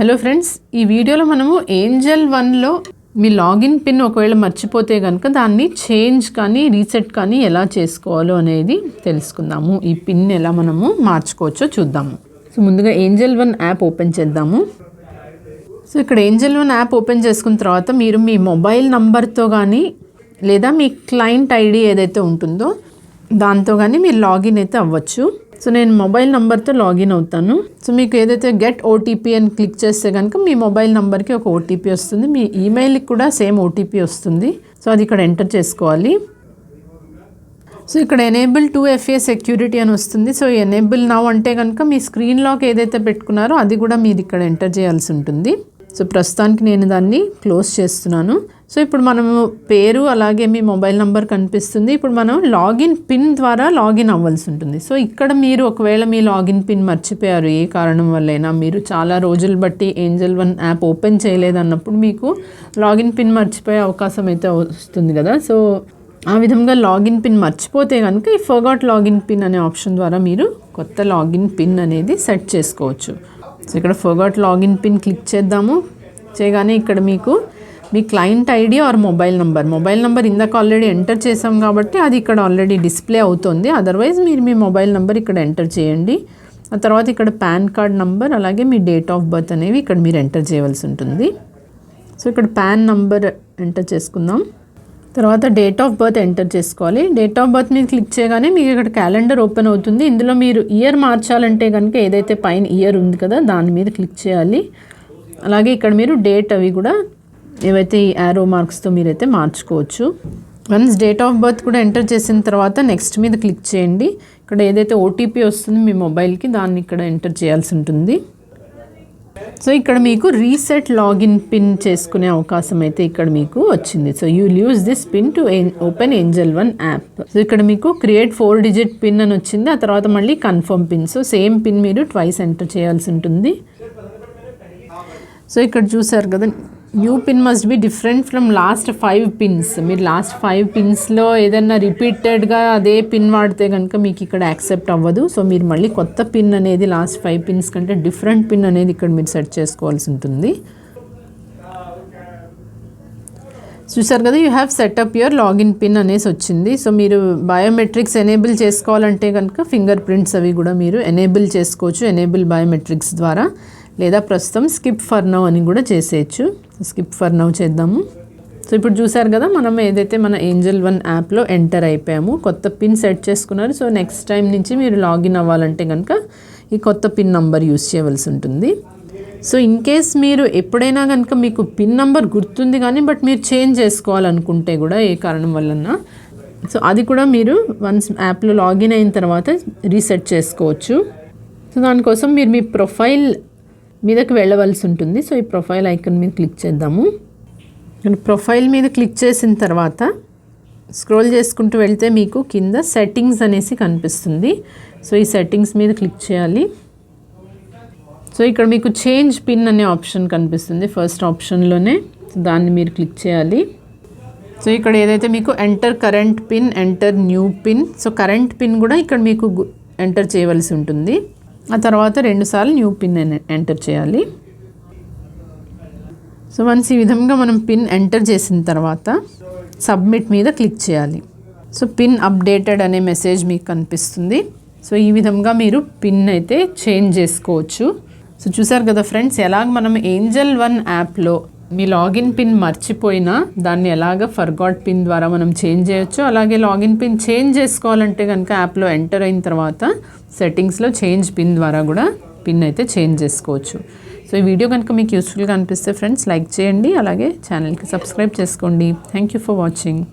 Hello friends ఈ వీడియోలో మనము ఏంజల్ వన్లో మీ లాగిన్ పిన్ ఒకవేళ మర్చిపోతే కనుక దాన్ని చేంజ్ కానీ రీసెట్ కానీ ఎలా చేసుకోవాలో అనేది తెలుసుకుందాము. ఈ పిన్ ఎలా మనము మార్చుకోవచ్చో చూద్దాము. సో ముందుగా ఏంజల్ వన్ యాప్ ఓపెన్ చేద్దాము. సో ఇక్కడ ఏంజల్ వన్ యాప్ ఓపెన్ చేసుకున్న తర్వాత మీరు మీ మొబైల్ నంబర్తో కానీ లేదా మీ క్లయింట్ ఐడి ఏదైతే ఉంటుందో దాంతో కానీ మీరు లాగిన్ అయితే అవ్వచ్చు. సో నేను మొబైల్ నెంబర్తో లాగిన్ అవుతాను. సో మీకు ఏదైతే గెట్ ఓటీపీ అని క్లిక్ చేస్తే కనుక మీ మొబైల్ నెంబర్కి ఒక ఓటీపీ వస్తుంది. మీ ఈమెయిల్కి కూడా సేమ్ ఓటీపీ వస్తుంది. సో అది ఇక్కడ ఎంటర్ చేసుకోవాలి. సో ఇక్కడ ఎనేబుల్ టూ ఎఫ్ఏ సెక్యూరిటీ అని వస్తుంది. సో ఎనేబుల్ నవ్ అంటే కనుక మీ స్క్రీన్ లాక్ ఏదైతే పెట్టుకున్నారో అది కూడా మీరు ఇక్కడ ఎంటర్ చేయాల్సి ఉంటుంది. సో ప్రస్తుతానికి నేను దాన్ని క్లోజ్ చేస్తున్నాను. సో ఇప్పుడు మనము పేరు అలాగే మీ మొబైల్ నంబర్ కనిపిస్తుంది. ఇప్పుడు మనం లాగిన్ పిన్ ద్వారా లాగిన్ అవ్వాల్సి ఉంటుంది. సో ఇక్కడ మీరు ఒకవేళ మీ లాగిన్ పిన్ మర్చిపోయారు ఏ కారణం వల్లైనా మీరు చాలా రోజులు బట్టి ఏంజల్ వన్ యాప్ ఓపెన్ చేయలేదన్నప్పుడు మీకు లాగిన్ పిన్ మర్చిపోయే అవకాశం అయితే వస్తుంది కదా. సో ఆ విధంగా లాగిన్ పిన్ మర్చిపోతే కనుక ఈ ఫర్గాట్ లాగిన్ పిన్ అనే ఆప్షన్ ద్వారా మీరు కొత్త లాగిన్ పిన్ అనేది సెట్ చేసుకోవచ్చు. సో ఇక్కడ ఫర్గాట్ లాగిన్ పిన్ క్లిక్ చేద్దాము. చేయగానే ఇక్కడ మీకు మీ client ID or mobile number mobile number ఇందాక ఆల్రెడీ ఎంటర్ చేసాం కాబట్టి అది ఇక్కడ ఆల్రెడీ డిస్ప్లే అవుతుంది. అదర్వైజ్ మీరు మీ మొబైల్ నెంబర్ ఇక్కడ ఎంటర్ చేయండి. ఆ తర్వాత ఇక్కడ పాన్ కార్డ్ నంబర్ అలాగే మీ డేట్ ఆఫ్ బర్త్ అనేవి ఇక్కడ మీరు ఎంటర్ చేయవలసి ఉంటుంది. సో ఇక్కడ పాన్ నంబర్ ఎంటర్ చేసుకుందాం. తర్వాత డేట్ ఆఫ్ బర్త్ ఎంటర్ చేసుకోవాలి. డేట్ ఆఫ్ బర్త్ మీద క్లిక్ చేయగానే మీకు ఇక్కడ క్యాలెండర్ ఓపెన్ అవుతుంది. ఇందులో మీరు ఇయర్ మార్చాలంటే కనుక ఏదైతే పైన ఇయర్ ఉంది కదా దాని మీద క్లిక్ చేయాలి. అలాగే ఇక్కడ మీరు డేట్ అవి కూడా ఏవైతే ఈ యారో మార్క్స్తో మీరైతే మార్చుకోవచ్చు. వన్స్ డేట్ ఆఫ్ బర్త్ కూడా ఎంటర్ చేసిన తర్వాత నెక్స్ట్ మీద క్లిక్ చేయండి. ఇక్కడ ఏదైతే ఓటీపీ వస్తుందో మీ మొబైల్కి దాన్ని ఇక్కడ ఎంటర్ చేయాల్సి ఉంటుంది. సో ఇక్కడ మీకు రీసెట్ లాగిన్ పిన్ చేసుకునే అవకాశం అయితే ఇక్కడ మీకు వచ్చింది. So you use this pin to open Angel One app so ఇక్కడ మీకు క్రియేట్ ఫోర్ డిజిట్ పిన్ అని వచ్చింది. ఆ తర్వాత మళ్ళీ confirm pin so same pin మీరు ట్వైస్ ఎంటర్ చేయాల్సి ఉంటుంది. సో ఇక్కడ చూసారు కదా new pin must be different from last five pins మీరు లాస్ట్ ఫైవ్ పిన్స్లో ఏదైనా రిపీటెడ్గా అదే పిన్ వాడితే కనుక మీకు ఇక్కడ యాక్సెప్ట్ అవ్వదు. సో మీరు మళ్ళీ కొత్త పిన్ అనేది లాస్ట్ ఫైవ్ పిన్స్ కంటే డిఫరెంట్ పిన్ అనేది ఇక్కడ మీరు సెట్ చేసుకోవాల్సి ఉంటుంది. చూసారు కదా you have set up your login pin అనేసి వచ్చింది. సో మీరు బయోమెట్రిక్స్ ఎనేబుల్ చేసుకోవాలంటే కనుక ఫింగర్ ప్రింట్స్ అవి కూడా మీరు ఎనేబుల్ చేసుకోవచ్చు. ఎనేబుల్ బయోమెట్రిక్స్ ద్వారా. లేదా ప్రస్తుతం స్కిప్ ఫర్ నో అని కూడా చేసేయచ్చు. స్కిప్ ఫర్ నౌ చేద్దాము. సో ఇప్పుడు చూసారు కదా మనం ఏదైతే మన ఏంజల్ వన్ యాప్లో ఎంటర్ అయిపోయాము కొత్త పిన్ సెట్ చేసుకున్నారు. సో నెక్స్ట్ టైం నుంచి మీరు లాగిన్ అవ్వాలంటే కనుక ఈ కొత్త పిన్ నంబర్ యూస్ చేయవలసి ఉంటుంది. సో ఇన్ కేస్ మీరు ఎప్పుడైనా కనుక మీకు పిన్ నంబర్ గుర్తుంది కానీ బట్ మీరు చేంజ్ చేసుకోవాలనుకుంటే కూడా ఏ కారణం వలన సో అది కూడా మీరు వన్స్ యాప్లో లాగిన్ అయిన తర్వాత రీసెట్ చేసుకోవచ్చు. సో దానికోసం మీరు మీ ప్రొఫైల్ మీదకి వెళ్ళవలసి ఉంటుంది. సో ఈ ప్రొఫైల్ ఐకన్ మీద క్లిక్ చేద్దాము. ప్రొఫైల్ మీద క్లిక్ చేసిన తర్వాత స్క్రోల్ చేసుకుంటూ వెళ్తే మీకు కింద సెట్టింగ్స్ అనేసి కనిపిస్తుంది. సో ఈ సెట్టింగ్స్ మీద క్లిక్ చేయాలి. సో ఇక్కడ మీకు చేంజ్ పిన్ అనే ఆప్షన్ కనిపిస్తుంది ఫస్ట్ ఆప్షన్లోనే. దాన్ని మీరు క్లిక్ చేయాలి. సో ఇక్కడ ఏదైతే మీకు enter current pin enter new pin so current pin కూడా ఇక్కడ మీకు ఎంటర్ చేయవలసి ఉంటుంది. ఆ తర్వాత రెండుసార్లు న్యూ పిన్ ఎంటర్ చేయాలి. సో వన్స్ ఈ విధంగా మనం పిన్ ఎంటర్ చేసిన తర్వాత సబ్మిట్ మీద క్లిక్ చేయాలి. సో పిన్ అప్డేటెడ్ అనే మెసేజ్ మీకు కనిపిస్తుంది. సో ఈ విధంగా మీరు పిన్ అయితే చేంజ్ చేసుకోవచ్చు. సో చూసారు కదా ఫ్రెండ్స్ ఎలాగ మనం ఏంజల్ వన్ యాప్లో మీ లాగిన్ పిన్ మర్చిపోయినా దాన్ని ఎలాగ ఫర్గాట్ పిన్ ద్వారా మనం చేంజ్ చేయొచ్చు అలాగే లాగిన్ పిన్ చేంజ్ చేసుకోవాలంటే కనుక యాప్లో ఎంటర్ అయిన తర్వాత సెట్టింగ్స్లో చేంజ్ పిన్ ద్వారా కూడా పిన్ అయితే చేంజ్ చేసుకోవచ్చు. సో ఈ వీడియో కనుక మీకు యూస్ఫుల్గా అనిపిస్తే ఫ్రెండ్స్ లైక్ చేయండి. అలాగే ఛానల్కి సబ్స్క్రైబ్ చేసుకోండి. Thank you for watching